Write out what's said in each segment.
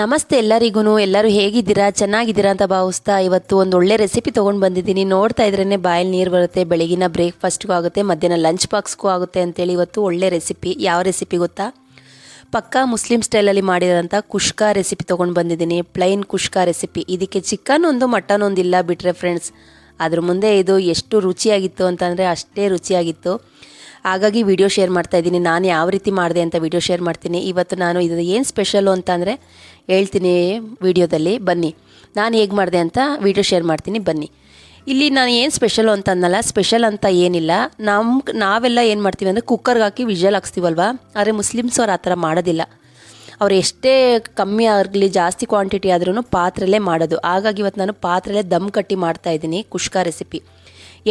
ನಮಸ್ತೆ ಎಲ್ಲರಿಗೂ ಎಲ್ಲರೂ ಹೇಗಿದ್ದೀರಾ, ಚೆನ್ನಾಗಿದ್ದೀರಾ ಅಂತ ಭಾವಿಸ್ತಾ ಇವತ್ತು ಒಂದು ಒಳ್ಳೆ ರೆಸಿಪಿ ತೊಗೊಂಡು ಬಂದಿದ್ದೀನಿ. ನೋಡ್ತಾ ಇದ್ರೇ ಬಾಯಲ್ಲಿ ನೀರು ಬರುತ್ತೆ, ಬೆಳಗಿನ ಬ್ರೇಕ್ಫಾಸ್ಟ್ಗೂ ಆಗುತ್ತೆ, ಮಧ್ಯಾಹ್ನ ಲಂಚ್ ಬಾಕ್ಸ್ಗೂ ಆಗುತ್ತೆ ಅಂತೇಳಿ ಇವತ್ತು ಒಳ್ಳೆ ರೆಸಿಪಿ ಯಾವ ರೆಸಿಪಿ ಗೊತ್ತಾ? ಪಕ್ಕಾ ಮುಸ್ಲಿಂ ಸ್ಟೈಲಲ್ಲಿ ಮಾಡಿರೋಂಥ ಕುಷ್ಕಾ ರೆಸಿಪಿ ತೊಗೊಂಡು ಬಂದಿದ್ದೀನಿ. ಪ್ಲೈನ್ ಕುಷ್ಕಾ ರೆಸಿಪಿ ಇದಕ್ಕೆ ಚಿಕನ್ ಒಂದು ಮಟನ್ ಒಂದು ಇಲ್ಲ ಬಿಟ್ರೆ ಫ್ರೆಂಡ್ಸ್ ಅದ್ರ ಮುಂದೆ ಇದು ಎಷ್ಟು ರುಚಿಯಾಗಿತ್ತು ಅಂತಂದರೆ ಅಷ್ಟೇ ರುಚಿಯಾಗಿತ್ತು. ಹಾಗಾಗಿ ವಿಡಿಯೋ ಶೇರ್ ಮಾಡ್ತಾ ಇದ್ದೀನಿ. ನಾನು ಯಾವ ರೀತಿ ಮಾಡಿದೆ ಅಂತ ವಿಡಿಯೋ ಶೇರ್ ಮಾಡ್ತೀನಿ. ಇವತ್ತು ನಾನು ಇದು ಏನು ಸ್ಪೆಷಲು ಅಂತಂದರೆ ಹೇಳ್ತೀನಿ ವಿಡಿಯೋದಲ್ಲಿ. ಬನ್ನಿ. ನಾನು ಹೇಗೆ ಮಾಡಿದೆ ಅಂತ ವಿಡಿಯೋ ಶೇರ್ ಮಾಡ್ತೀನಿ. ಬನ್ನಿ. ಇಲ್ಲಿ ನಾನು ಏನು ಸ್ಪೆಷಲು ಅಂತ ಅನ್ನಲ್ಲ ಸ್ಪೆಷಲ್ ಅಂತ ಏನಿಲ್ಲ. ನಮ್ಮ ನಾವೆಲ್ಲ ಏನು ಮಾಡ್ತೀವಿ ಅಂದರೆ ಕುಕ್ಕರ್ಗೆ ಹಾಕಿ ವಿಜಲ್ ಹಾಕ್ಸ್ತೀವಲ್ವ? ಆದರೆ ಮುಸ್ಲಿಮ್ಸ್ ಅವ್ರು ಆ ಥರ ಮಾಡೋದಿಲ್ಲ. ಅವ್ರು ಎಷ್ಟೇ ಕಮ್ಮಿ ಆಗಲಿ, ಜಾಸ್ತಿ ಕ್ವಾಂಟಿಟಿ ಆದ್ರೂ ಪಾತ್ರೆಲೇ ಮಾಡೋದು. ಹಾಗಾಗಿ ಇವತ್ತು ನಾನು ಪಾತ್ರೆಲೇ ದಮ್ ಕಟ್ಟಿ ಮಾಡ್ತಾ ಇದ್ದೀನಿ. ಕುಷ್ಕಾ ರೆಸಿಪಿ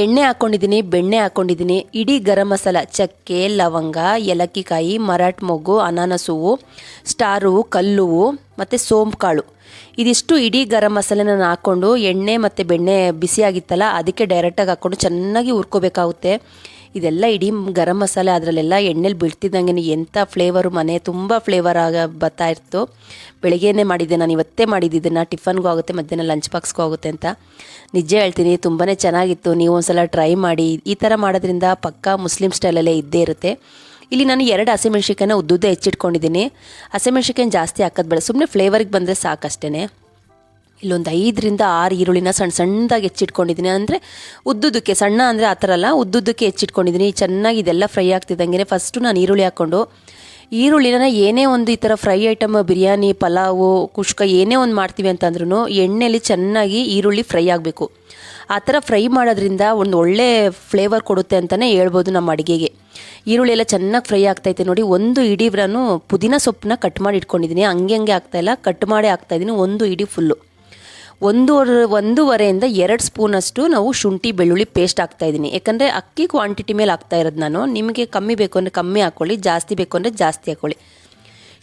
ಎಣ್ಣೆ ಹಾಕ್ಕೊಂಡಿದ್ದೀನಿ ಬೆಣ್ಣೆ ಹಾಕ್ಕೊಂಡಿದ್ದೀನಿ ಇಡೀ ಗರಂ ಮಸಾಲ, ಚಕ್ಕೆ, ಲವಂಗ, ಏಲಕ್ಕಿಕಾಯಿ, ಮರಾಠ ಮೊಗ್ಗು ಅನಾನಸು ಸ್ಟಾರು ಕಲ್ಲು ಮತ್ತು ಸೋಂಪು ಕಾಳು ಇದಿಷ್ಟು ಇಡೀ ಗರಂ ಮಸಾಲೆ ನಾನು ಹಾಕ್ಕೊಂಡು ಎಣ್ಣೆ ಮತ್ತು ಬೆಣ್ಣೆ ಬಿಸಿಯಾಗಿತ್ತಲ್ಲ, ಅದಕ್ಕೆ ಡೈರೆಕ್ಟಾಗಿ ಹಾಕ್ಕೊಂಡು ಚೆನ್ನಾಗಿ ಹುರ್ಕೋಬೇಕಾಗುತ್ತೆ. ಇದೆಲ್ಲ ಇಡೀ ಗರಂ ಮಸಾಲೆ ಅದರಲ್ಲೆಲ್ಲ ಎಣ್ಣೆಲಿ ಬಿಡ್ತಿದ್ದಂಗೆ ಎಂಥ ಫ್ಲೇವರು ಮನೆ ತುಂಬ ಫ್ಲೇವರ್ ಆಗ ಬರ್ತಾ ಇತ್ತು. ಬೆಳಗ್ಗೆನೇ ಮಾಡಿದ್ದೆ, ನಾನು ಇವತ್ತೇ ಮಾಡಿದ್ದಿದ್ದನ್ನು ಟಿಫನ್ಗೂ ಆಗುತ್ತೆ, ಮಧ್ಯಾಹ್ನ ಲಂಚ್ ಬಾಕ್ಸ್ಗೂ ಆಗುತ್ತೆ ಅಂತ. ನಿಜ ಹೇಳ್ತೀನಿ ತುಂಬಾ ಚೆನ್ನಾಗಿತ್ತು. ನೀವು ಒಂದ್ಸಲ ಟ್ರೈ ಮಾಡಿ. ಈ ಥರ ಮಾಡೋದ್ರಿಂದ ಪಕ್ಕಾ ಮುಸ್ಲಿಂ ಸ್ಟೈಲಲ್ಲೇ ಇದ್ದೇ ಇರುತ್ತೆ. ಇಲ್ಲಿ ನಾನು ಎರಡು ಹಸಿಮೆಣ್ಸಿಕಾಯನ್ನ ಉದ್ದುದ್ದ ಹೆಚ್ಚಿಟ್ಕೊಂಡಿದ್ದೀನಿ. ಹಸಿಮೆಣ್ಸಿಕಾಯಿ ಜಾಸ್ತಿ ಹಾಕೋದು ಬೇಡ. ಸುಮ್ಮನೆ ಫ್ಲೇವರಿಗೆ ಬಂದರೆ ಸಾಕಷ್ಟೇ ಇಲ್ಲೊಂದು ಐದರಿಂದ ಆರು ಈರುಳ್ಳಿನ ಸಣ್ಣ ಸಣ್ಣದಾಗಿ ಹೆಚ್ಚಿಟ್ಕೊಂಡಿದ್ದೀನಿ ಅಂದರೆ ಉದ್ದುದಕ್ಕೆ ಸಣ್ಣ ಅಂದರೆ ಆ ಥರ ಅಲ್ಲ ಉದ್ದುದಕ್ಕೆ ಹೆಚ್ಚಿಟ್ಕೊಂಡಿದ್ದೀನಿ ಚೆನ್ನಾಗಿ ಇದೆಲ್ಲ ಫ್ರೈ ಆಗ್ತಿದ್ದಂಗೆ ಫಸ್ಟು ನಾನು ಈರುಳ್ಳಿ ಹಾಕ್ಕೊಂಡು, ಈರುಳ್ಳಿನ ಏನೇ ಒಂದು ಈ ಥರ ಫ್ರೈ ಐಟಮ್ ಬಿರಿಯಾನಿ, ಪಲಾವು, ಕುಷ್ಕ ಏನೇ ಒಂದು ಮಾಡ್ತೀವಿ ಅಂತಂದ್ರೂ ಎಣ್ಣೆಯಲ್ಲಿ ಚೆನ್ನಾಗಿ ಈರುಳ್ಳಿ ಫ್ರೈ ಆಗಬೇಕು. ಆ ಥರ ಫ್ರೈ ಮಾಡೋದ್ರಿಂದ ಒಂದು ಒಳ್ಳೆ ಫ್ಲೇವರ್ ಕೊಡುತ್ತೆ ಅಂತಲೇ ಹೇಳ್ಬೋದು ನಮ್ಮ ಅಡುಗೆಗೆ. ಈರುಳ್ಳಿ ಎಲ್ಲ ಚೆನ್ನಾಗಿ ಫ್ರೈ ಆಗ್ತೈತೆ ನೋಡಿ, ಒಂದು ಇಡೀ ನಾನು ಪುದೀನ ಸೊಪ್ಪನ್ನ ಕಟ್ ಮಾಡಿ ಇಟ್ಕೊಂಡಿದ್ದೀನಿ ಹಂಗೆ ಹಂಗೆ ಆಗ್ತಾಯಿಲ್ಲ ಕಟ್ ಮಾಡೇ ಆಗ್ತಾಯಿದ್ದೀನಿ ಒಂದು ಇಡೀ ಫುಲ್ಲು. ಒಂದೂವರೆ, ಒಂದೂವರೆಯಿಂದ ಎರಡು ಸ್ಪೂನಷ್ಟು ನಾವು ಶುಂಠಿ, ಬೆಳ್ಳುಳ್ಳಿ ಪೇಸ್ಟ್ ಹಾಕ್ತಾ ಇದ್ದೀನಿ. ಯಾಕಂದರೆ ಅಕ್ಕಿ ಕ್ವಾಂಟಿಟಿ ಮೇಲೆ ಹಾಕ್ತಾ ಇರೋದು ನಾನು. ನಿಮಗೆ ಕಮ್ಮಿ ಬೇಕು ಅಂದರೆ ಕಮ್ಮಿ ಹಾಕ್ಕೊಳ್ಳಿ ಜಾಸ್ತಿ ಬೇಕು ಅಂದರೆ ಜಾಸ್ತಿ ಹಾಕ್ಕೊಳ್ಳಿ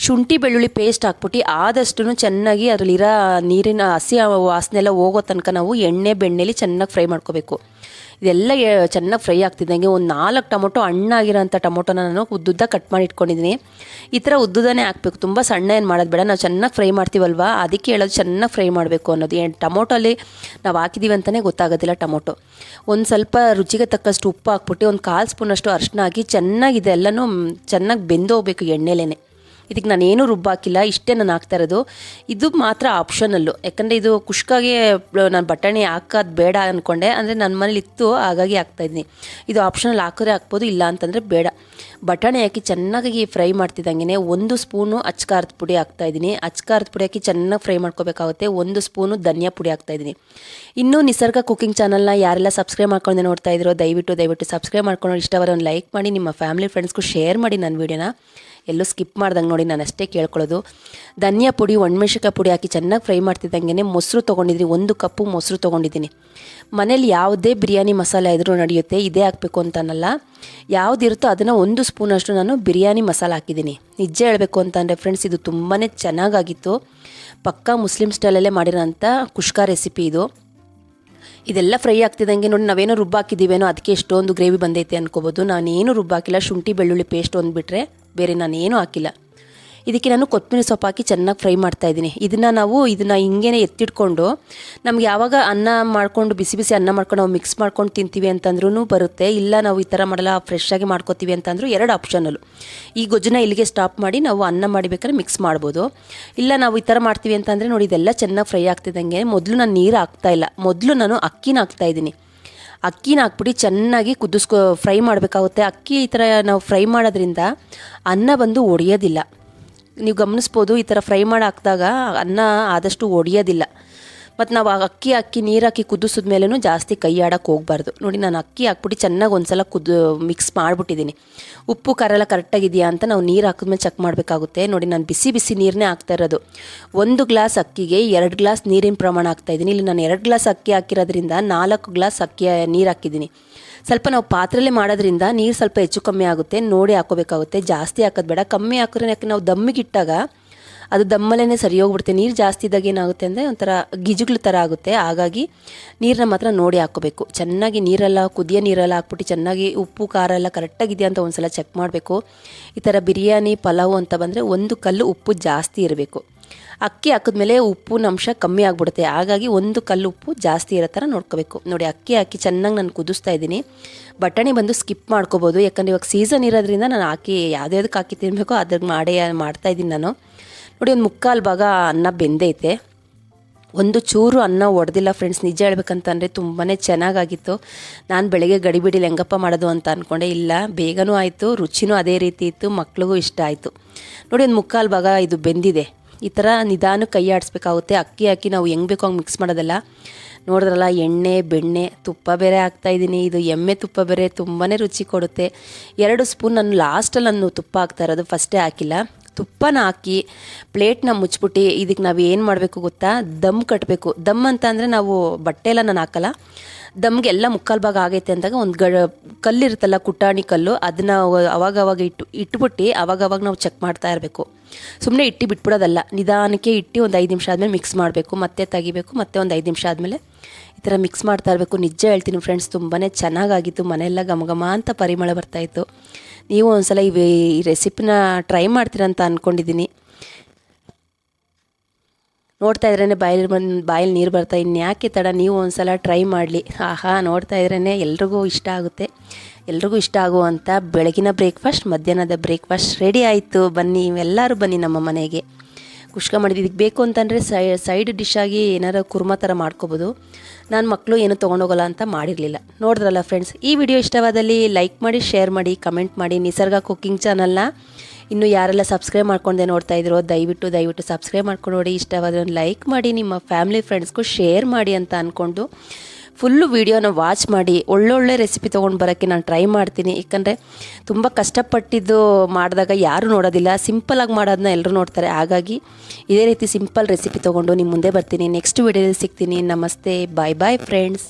ಶುಂಠಿ, ಬೆಳ್ಳುಳ್ಳಿ ಪೇಸ್ಟ್ ಹಾಕ್ಬಿಟ್ಟು ಆದಷ್ಟು ಚೆನ್ನಾಗಿ ಅದರಲ್ಲಿರೋ ನೀರಿನ ಹಸಿ ವಾಸನೆಲ್ಲ ಹೋಗೋ ತನಕ ನಾವು ಎಣ್ಣೆ, ಬೆಣ್ಣೆಲಿ ಚೆನ್ನಾಗಿ ಫ್ರೈ ಮಾಡ್ಕೋಬೇಕು. ಇದೆಲ್ಲ ಚೆನ್ನಾಗಿ ಫ್ರೈ ಆಗ್ತಿದ್ದಂಗೆ ಒಂದು ನಾಲ್ಕು ಟೊಮೊಟೊ ಹಣ್ಣಾಗಿರೋಂಥ ಟೊಮೊಟೊನ ನಾನು ಉದ್ದುದ್ದ ಕಟ್ ಮಾಡಿ ಇಟ್ಕೊಂಡಿದ್ದೀನಿ ಈ ಥರ ಉದ್ದುದನೇ ಹಾಕ್ಬೇಕು. ತುಂಬ ಸಣ್ಣ ಏನು ಮಾಡೋದು ಬೇಡ. ನಾವು ಚೆನ್ನಾಗಿ ಫ್ರೈ ಮಾಡ್ತೀವಲ್ವ? ಅದಕ್ಕೆ ಹೇಳೋದು ಚೆನ್ನಾಗಿ ಫ್ರೈ ಮಾಡಬೇಕು ಅನ್ನೋದು. ಏನು ಟೊಮೊಟೊಲ್ಲಿ ನಾವು ಹಾಕಿದ್ದೀವಿ ಅಂತಲೇ ಗೊತ್ತಾಗೋದಿಲ್ಲ ಟೊಮೊಟೊ. ಒಂದು ಸ್ವಲ್ಪ ರುಚಿಗೆ ತಕ್ಕಷ್ಟು ಉಪ್ಪು ಹಾಕ್ಬಿಟ್ಟು ಒಂದು ಕಾಲು ಸ್ಪೂನಷ್ಟು ಅರಿಶಿನ ಹಾಕಿ ಚೆನ್ನಾಗಿ ಇದೆಲ್ಲನೂ ಚೆನ್ನಾಗಿ ಬೆಂದೋಗ್ಬೇಕು ಎಣ್ಣೆಲೇ ಇದಕ್ಕೆ ನಾನೇನು ರುಬ್ಬಾಕಿಲ್ಲ, ಇಷ್ಟೇ ನಾನು ಹಾಕ್ತಾ ಇರೋದು. ಇದು ಮಾತ್ರ ಆಪ್ಷನಲ್ಲು ಯಾಕಂದರೆ ಇದು ಕುಷ್ಕಾಗೆ ನಾನು ಬಟಾಣಿ ಹಾಕೋದು ಬೇಡ ಅಂದ್ಕೊಂಡೆ ಅಂದರೆ ನನ್ನ ಮನೇಲಿ ಇತ್ತು, ಹಾಗಾಗಿ ಹಾಕ್ತಾಯಿದ್ದೀನಿ ಇದು ಆಪ್ಷನಲ್ಲಿ ಹಾಕಿದ್ರೆ ಹಾಕ್ಬೋದು, ಇಲ್ಲ ಅಂತಂದರೆ ಬೇಡ. ಬಟಾಣಿ ಹಾಕಿ ಚೆನ್ನಾಗಿ ಫ್ರೈ ಮಾಡ್ತಿದ್ದಂಗೆ ಒಂದು ಸ್ಪೂನು ಅಚ್ಕಾರದ ಪುಡಿ ಹಾಕ್ತಾಯಿದ್ದೀನಿ ಅಚ್ಕಾರದ ಪುಡಿ ಹಾಕಿ ಚೆನ್ನಾಗಿ ಫ್ರೈ ಮಾಡ್ಕೋಬೇಕಾಗುತ್ತೆ. ಒಂದು ಸ್ಪೂನು ಧನಿಯಾ ಪುಡಿ ಹಾಕ್ತಾಯಿದ್ದೀನಿ ಇನ್ನೂ ನಿಸರ್ಗ ಕುಕಿಂಗ್ ಚಾನಲ್ನ ಯಾರೆಲ್ಲ ಸಬ್ಸ್ಕ್ರೈಬ್ ಮಾಡ್ಕೊಂಡು ನೋಡ್ತಾ ಇದ್ರೋ, ದಯವಿಟ್ಟು ದಯವಿಟ್ಟು ಸಬ್ಸ್ಕ್ರೈಬ್ ಮಾಡ್ಕೊಂಡು ಇಷ್ಟವರ ಒಂದು ಲೈಕ್ ಮಾಡಿ, ನಿಮ್ಮ ಫ್ಯಾಮಿಲಿ, ಫ್ರೆಂಡ್ಸ್ಗೂ ಶೇರ್ ಮಾಡಿ ನನ್ನ ವೀಡಿಯೋನ. ಎಲ್ಲೂ ಸ್ಕಿಪ್ ಮಾಡ್ದಂಗೆ ನೋಡಿ ನಾನು ಅಷ್ಟೇ ಕೇಳ್ಕೊಳ್ಳೋದು. ಧನಿಯಾ ಪುಡಿ ಒಣಮೆಣಸಿಕಾಯಿ ಪುಡಿ ಹಾಕಿ ಚೆನ್ನಾಗಿ ಫ್ರೈ ಮಾಡ್ತಿದ್ದಂಗೆ ಮೊಸರು ತೊಗೊಂಡಿದ್ದೀನಿ ಒಂದು ಕಪ್ಪು ಮೊಸರು ತೊಗೊಂಡಿದ್ದೀನಿ. ಮನೇಲಿ ಯಾವುದೇ ಬಿರಿಯಾನಿ ಮಸಾಲೆ ಇದ್ರೂ ನಡೆಯುತ್ತೆ, ಇದೇ ಹಾಕಬೇಕು ಅಂತನಲ್ಲ. ಯಾವುದಿರುತ್ತೋ ಅದನ್ನು ಒಂದು ಸ್ಪೂನಷ್ಟು ನಾನು ಬಿರಿಯಾನಿ ಮಸಾಲೆ ಹಾಕಿದ್ದೀನಿ. ನಿಜ ಹೇಳಬೇಕು ಅಂತಂದರೆ ಫ್ರೆಂಡ್ಸ್ ಇದು ತುಂಬಾ ಚೆನ್ನಾಗಾಗಿತ್ತು. ಪಕ್ಕಾ ಮುಸ್ಲಿಂ ಸ್ಟೈಲಲ್ಲೇ ಮಾಡಿರೋಂಥ ಕುಷ್ಕಾ ರೆಸಿಪಿ ಇದು. ಇದೆಲ್ಲ ಫ್ರೈ ಆಗ್ತಿದ್ದಂಗೆ ನೋಡಿ ನಾವೇನೋ ರುಬ್ಬಾಕಿದ್ದೀವೇನೋ, ಅದಕ್ಕೆ ಎಷ್ಟೊಂದು ಗ್ರೇವಿ ಬಂದೈತೆ ಅನ್ಕೋಬೋದು. ನಾನೇನು ರುಬ್ಬಾಕಿಲ್ಲ, ಶುಂಠಿ, ಬೆಳ್ಳುಳ್ಳಿ ಪೇಸ್ಟ್ ಒಂದು ಬೇರೆ ನಾನೇನು ಹಾಕಿಲ್ಲ. ಇದಕ್ಕೆ ನಾನು ಕೊತ್ತಂಬರಿ ಸೊಪ್ಪು ಹಾಕಿ ಚೆನ್ನಾಗಿ ಫ್ರೈ ಮಾಡ್ತಾ ಇದ್ದೀನಿ. ಇದನ್ನು ನಾವು ಇದನ್ನು ಹಿಂಗೇನೆ ಎತ್ತಿಟ್ಕೊಂಡು ನಮ್ಗೆ ಯಾವಾಗ ಅನ್ನ ಮಾಡ್ಕೊಂಡು ಬಿಸಿ ಬಿಸಿ ಅನ್ನ ಮಾಡ್ಕೊಂಡು ನಾವು ಮಿಕ್ಸ್ ಮಾಡ್ಕೊಂಡು ತಿಂತೀವಿ ಅಂತಂದ್ರೂ ಬರುತ್ತೆ. ಇಲ್ಲ ನಾವು ಈ ಥರ ಮಾಡಲ್ಲ ಫ್ರೆಶ್ಶಾಗಿ ಮಾಡ್ಕೋತೀವಿ ಅಂತಂದ್ರೂ ಎರಡು ಆಪ್ಷನಲ್ಲು ಈ ಗೊಜ್ಜನ್ನ ಇಲ್ಲಿಗೆ ಸ್ಟಾಪ್ ಮಾಡಿ ನಾವು ಅನ್ನ ಮಾಡಿಬೇಕಾದ್ರೆ ಮಿಕ್ಸ್ ಮಾಡ್ಬೋದು. ಇಲ್ಲ ನಾವು ಈ ಥರ ಮಾಡ್ತೀವಿ ಅಂತಂದರೆ ನೋಡಿ ಇದೆಲ್ಲ ಚೆನ್ನಾಗಿ ಫ್ರೈ ಆಗ್ತಿದ್ದಂಗೆ ಮೊದಲು ನಾನು ನೀರು ಹಾಕ್ತಾ ಇಲ್ಲ. ಮೊದಲು ನಾನು ಅಕ್ಕಿನ ಹಾಕ್ತಾ ಇದ್ದೀನಿ. ಅಕ್ಕಿನ ಹಾಕ್ಬಿಟ್ಟು ಚೆನ್ನಾಗಿ ಕುದಿಸ್ಕೊ, ಫ್ರೈ ಮಾಡಬೇಕಾಗುತ್ತೆ. ಅಕ್ಕಿ ಈ ಥರ ನಾವು ಫ್ರೈ ಮಾಡೋದ್ರಿಂದ ಅನ್ನ ಬಂದು ಒಡೆಯೋದಿಲ್ಲ. ನೀವು ಗಮನಿಸ್ಬೋದು, ಈ ಥರ ಫ್ರೈ ಮಾಡಿ ಹಾಕಿದಾಗ ಅನ್ನ ಆದಷ್ಟು ಒಡೆಯೋದಿಲ್ಲ. ಮತ್ತು ನಾವು ಅಕ್ಕಿ ಹಾಕಿ, ನೀರು ಹಾಕಿ ಕುದಿಸಿದ ಮೇಲೂ ಜಾಸ್ತಿ ಕೈ ಆಡೋಕ್ಕೆ ಹೋಗಬಾರ್ದು. ನೋಡಿ, ನಾನು ಅಕ್ಕಿ ಹಾಕ್ಬಿಟ್ಟು ಚೆನ್ನಾಗಿ ಒಂದ್ಸಲ ಕುದ್ದು ಮಿಕ್ಸ್ ಮಾಡಿಬಿಟ್ಟಿದ್ದೀನಿ ಉಪ್ಪು, ಖಾರ ಎಲ್ಲ ಕರೆಕ್ಟಾಗಿದೆಯಾ ಅಂತ ನಾವು ನೀರು ಹಾಕಿದ್ಮೇಲೆ ಚೆಕ್ ಮಾಡಬೇಕಾಗುತ್ತೆ. ನೋಡಿ, ನಾನು ಬಿಸಿ ಬಿಸಿ ನೀರನ್ನೇ ಹಾಕ್ತಾ ಇರೋದು. ಒಂದು ಗ್ಲಾಸ್ ಅಕ್ಕಿಗೆ ಎರಡು ಗ್ಲಾಸ್ ನೀರಿನ ಪ್ರಮಾಣ ಹಾಕ್ತಾ ಇದ್ದೀನಿ. ಇಲ್ಲಿ ನಾನು ಎರಡು ಗ್ಲಾಸ್ ಅಕ್ಕಿ ಹಾಕಿರೋದ್ರಿಂದ ನಾಲ್ಕು ಗ್ಲಾಸ್ ಅಕ್ಕಿ ನೀರು ಹಾಕಿದ್ದೀನಿ. ಸ್ವಲ್ಪ ನಾವು ಪಾತ್ರೆಲ್ಲೇ ಮಾಡೋದ್ರಿಂದ ನೀರು ಸ್ವಲ್ಪ ಹೆಚ್ಚು ಕಮ್ಮಿ ಆಗುತ್ತೆ. ನೋಡಿ, ಹಾಕೋಬೇಕಾಗುತ್ತೆ. ಜಾಸ್ತಿ ಹಾಕೋದು ಬೇಡ. ಕಮ್ಮಿ ಹಾಕಿದ್ರೆ ಯಾಕೆ, ನಾವು ದಮ್ಮಿಗಿಟ್ಟಾಗ ಅದು ದಮ್ಮಲ್ಲೇ ಸರಿ ಹೋಗ್ಬಿಡುತ್ತೆ ನೀರು ಜಾಸ್ತಿ ಇದ್ದಾಗ ಏನಾಗುತ್ತೆ ಅಂದರೆ ಒಂಥರ ಗಿಜುಗ್ಲ ಥರ ಆಗುತ್ತೆ. ಹಾಗಾಗಿ ನೀರನ್ನ ಮಾತ್ರ ನೋಡಿ ಹಾಕೋಬೇಕು ಚೆನ್ನಾಗಿ ನೀರೆಲ್ಲ ಕುದಿಯ ನೀರೆಲ್ಲ ಹಾಕ್ಬಿಟ್ಟು ಚೆನ್ನಾಗಿ ಉಪ್ಪು, ಖಾರ ಎಲ್ಲ ಕರೆಕ್ಟಾಗಿದೆಯಾ ಅಂತ ಒಂದ್ಸಲ ಚೆಕ್ ಮಾಡಬೇಕು. ಈ ಥರ ಬಿರಿಯಾನಿ, ಪಲಾವು ಅಂತ ಬಂದರೆ ಒಂದು ಕಲ್ಲು ಉಪ್ಪು ಜಾಸ್ತಿ ಇರಬೇಕು. ಅಕ್ಕಿ ಹಾಕಿದ್ಮೇಲೆ ಉಪ್ಪಿನ ಅಂಶ ಕಮ್ಮಿ ಆಗಿಬಿಡುತ್ತೆ. ಹಾಗಾಗಿ ಒಂದು ಕಲ್ಲು ಉಪ್ಪು ಜಾಸ್ತಿ ಇರೋ ಥರ ನೋಡ್ಕೋಬೇಕು. ನೋಡಿ, ಅಕ್ಕಿ ಹಾಕಿ ಚೆನ್ನಾಗಿ ನಾನು ಕುದಿಸ್ತಾ ಇದ್ದೀನಿ. ಬಟಾಣಿ ಬಂದು ಸ್ಕಿಪ್ ಮಾಡ್ಕೋಬೋದು. ಯಾಕಂದರೆ ಇವಾಗ ಸೀಸನ್ ಇರೋದ್ರಿಂದ ನಾನು ಹಾಕಿ ಯಾವುದ್ಯಾವ್ದಕ್ಕೆ ಹಾಕಿ ತಿನ್ನಬೇಕೋ ಅದ್ರಾಗ ಮಾಡೇ ಮಾಡ್ತಾಯಿದ್ದೀನಿ ನಾನು. ನೋಡಿ, ಒಂದು ಮುಕ್ಕಾಲು ಭಾಗ ಅನ್ನ ಬೆಂದೈತೆ. ಒಂದು ಚೂರು ಅನ್ನ ಒಡೆದಿಲ್ಲ ಫ್ರೆಂಡ್ಸ್ ನಿಜ ಹೇಳ್ಬೇಕಂತಂದರೆ ತುಂಬಾ ಚೆನ್ನಾಗಾಗಿತ್ತು. ನಾನು ಬೆಳಗ್ಗೆ ಗಡಿಬಿಡಿ ಹೆಂಗಪ್ಪ ಮಾಡೋದು ಅಂತ ಅಂದ್ಕೊಂಡೆ ಇಲ್ಲ, ಬೇಗನೂ ಆಯಿತು, ರುಚಿನೂ ಅದೇ ರೀತಿ ಇತ್ತು, ಮಕ್ಳಿಗೂ ಇಷ್ಟ ಆಯಿತು. ನೋಡಿ, ಒಂದು ಮುಕ್ಕಾಲು ಭಾಗ ಇದು ಬೆಂದಿದೆ. ಈ ಥರ ನಿಧಾನ ಕೈ ಆಡಿಸ್ಬೇಕಾಗುತ್ತೆ. ಅಕ್ಕಿ ಹಾಕಿ ನಾವು ಹೆಂಗೆ ಬೇಕೋ ಹಂಗೆ ಮಿಕ್ಸ್ ಮಾಡೋದಲ್ಲ. ನೋಡಿದ್ರಲ್ಲ, ಎಣ್ಣೆ, ಬೆಣ್ಣೆ, ತುಪ್ಪ ಬೇರೆ ಹಾಕ್ತಾಯಿದ್ದೀನಿ ಇದು ಎಮ್ಮೆ ತುಪ್ಪ ಬೇರೆ ತುಂಬಾ ರುಚಿ ಕೊಡುತ್ತೆ. ಎರಡು ಸ್ಪೂನ್ ನಾನು ಲಾಸ್ಟಲ್ಲಿ ನಾನು ತುಪ್ಪ ಹಾಕ್ತಾ ಇರೋದು ಫಸ್ಟೇ ಹಾಕಿಲ್ಲ. ತುಪ್ಪನ ಹಾಕಿ ಪ್ಲೇಟ್ನ ಮುಚ್ಬಿಟ್ಟು ಇದಕ್ಕೆ ನಾವು ಏನು ಮಾಡಬೇಕು ಗೊತ್ತಾ? ದಮ್ ಕಟ್ಟಬೇಕು ದಮ್ ಅಂತ ಅಂದರೆ ನಾವು ಬಟ್ಟೆ ಎಲ್ಲ ನಾನು ಹಾಕಲ್ಲ ದಮ್ಗೆಲ್ಲ ಮುಕ್ಕಾಲು ಭಾಗ ಆಗೈತೆ ಅಂದಾಗ ಒಂದು ಗ ಕಲ್ಲಿರುತ್ತಲ್ಲ ಕುಟಾಣಿ ಕಲ್ಲು, ಅದನ್ನ ಅವಾಗವಾಗ ಅವಾಗ ಇಟ್ಟು, ಇಟ್ಬಿಟ್ಟು ಅವಾಗ ಅವಾಗ ನಾವು ಚೆಕ್ ಮಾಡ್ತಾ ಇರಬೇಕು. ಸುಮ್ಮನೆ ಇಟ್ಟು ಬಿಟ್ಬಿಡೋದಲ್ಲ. ನಿಧಾನಕ್ಕೆ ಇಟ್ಟು ಒಂದು ಐದು ನಿಮಿಷ ಆದಮೇಲೆ ಮಿಕ್ಸ್ ಮಾಡಬೇಕು. ಮತ್ತೆ ತೆಗಿಬೇಕು, ಮತ್ತೆ ಒಂದು ಐದು ನಿಮಿಷ ಆದಮೇಲೆ ಈ ಥರ ಮಿಕ್ಸ್ ಮಾಡ್ತಾ ಇರಬೇಕು. ನಿಜ ಹೇಳ್ತೀನಿ ಫ್ರೆಂಡ್ಸ್ ತುಂಬಾ ಚೆನ್ನಾಗಾಗಿತ್ತು ಮನೆಯೆಲ್ಲ ಘಮ ಘಮ ಅಂತ ಪರಿಮಳ ಬರ್ತಾಯಿತ್ತು ನೀವು ಒಂದ್ಸಲ ಈ ಈ ರೆಸಿಪಿನ ಟ್ರೈ ಮಾಡ್ತೀರಾ ಅಂತ ಅಂದ್ಕೊಂಡಿದ್ದೀನಿ ನೋಡ್ತಾ ಇದ್ರೇ ಬಾಯಲ್ಲಿ ಬಂದು, ಬಾಯಲ್ಲಿ ನೀರು ಬರ್ತಾ ಇನ್ಯಾಕೆ ತಡ ನೀವು ಒಂದ್ಸಲ ಟ್ರೈ ಮಾಡಲಿ? ಆಹಾ, ನೋಡ್ತಾ ಇದ್ರೇ ಎಲ್ರಿಗೂ ಇಷ್ಟ ಆಗುತ್ತೆ. ಎಲ್ರಿಗೂ ಇಷ್ಟ ಆಗುವಂಥ ಬೆಳಗಿನ ಬ್ರೇಕ್ಫಾಸ್ಟ್ ಮಧ್ಯಾಹ್ನದ ಬ್ರೇಕ್ಫಾಸ್ಟ್ ರೆಡಿ ಆಯಿತು. ಬನ್ನಿ ಎಲ್ಲರೂ ಬನ್ನಿ ನಮ್ಮ ಮನೆಗೆ. ಕುಷ್ಕ ಮಾಡಿದ್ದು. ಇದಕ್ಕೆ ಬೇಕು ಅಂತಂದರೆ ಸೈ, ಸೈಡ್ ಡಿಶ್ ಆಗಿ ಏನಾರು ಕುರ್ಮಾ ಥರ ಮಾಡ್ಕೋಬೋದು. ನಾನು ಮಕ್ಕಳು ಏನು ತೊಗೊಂಡೋಗಲ್ಲ ಅಂತ ಮಾಡಿರಲಿಲ್ಲ. ನೋಡಿದ್ರಲ್ಲ ಫ್ರೆಂಡ್ಸ್ ಈ ವಿಡಿಯೋ ಇಷ್ಟವಾದಲ್ಲಿ ಲೈಕ್ ಮಾಡಿ ಶೇರ್ ಮಾಡಿ ಕಮೆಂಟ್ ಮಾಡಿ ನಿಸರ್ಗ ಕುಕ್ಕಿಂಗ್ ಚಾನಲ್ನ ಇನ್ನು ಯಾರೆಲ್ಲ ಸಬ್ಸ್ಕ್ರೈಬ್ ಮಾಡ್ಕೊಂಡೆ ನೋಡ್ತಾ ಇದ್ರೋ ದಯವಿಟ್ಟು ದಯವಿಟ್ಟು ಸಬ್ಸ್ಕ್ರೈಬ್ ಮಾಡ್ಕೊಂಡು ನೋಡಿ. ಇಷ್ಟವಾದ ಲೈಕ್ ಮಾಡಿ, ನಿಮ್ಮ ಫ್ಯಾಮಿಲಿ ಫ್ರೆಂಡ್ಸ್ಗೂ ಶೇರ್ ಮಾಡಿ ಅಂತ ಅಂದ್ಕೊಂಡು ಫುಲ್ಲು ವೀಡಿಯೋನ ವಾಚ್ ಮಾಡಿ ಒಳ್ಳೊಳ್ಳೆ ರೆಸಿಪಿ ತೊಗೊಂಡು ಬರೋಕ್ಕೆ ನಾನು ಟ್ರೈ ಮಾಡ್ತೀನಿ. ಯಾಕಂದರೆ ತುಂಬ ಕಷ್ಟಪಟ್ಟಿದ್ದು ಮಾಡಿದಾಗ ಯಾರೂ ನೋಡೋದಿಲ್ಲ. ಸಿಂಪಲಾಗಿ ಮಾಡೋದನ್ನ ಎಲ್ಲರೂ ನೋಡ್ತಾರೆ. ಹಾಗಾಗಿ ಇದೇ ರೀತಿ ಸಿಂಪಲ್ ರೆಸಿಪಿ ತೊಗೊಂಡು ನಿಮ್ಮ ಮುಂದೆ ಬರ್ತೀನಿ. ನೆಕ್ಸ್ಟ್ ವೀಡಿಯೋದಲ್ಲಿ ಸಿಗ್ತೀನಿ. ನಮಸ್ತೆ. ಬಾಯ್ ಬಾಯ್ ಫ್ರೆಂಡ್ಸ್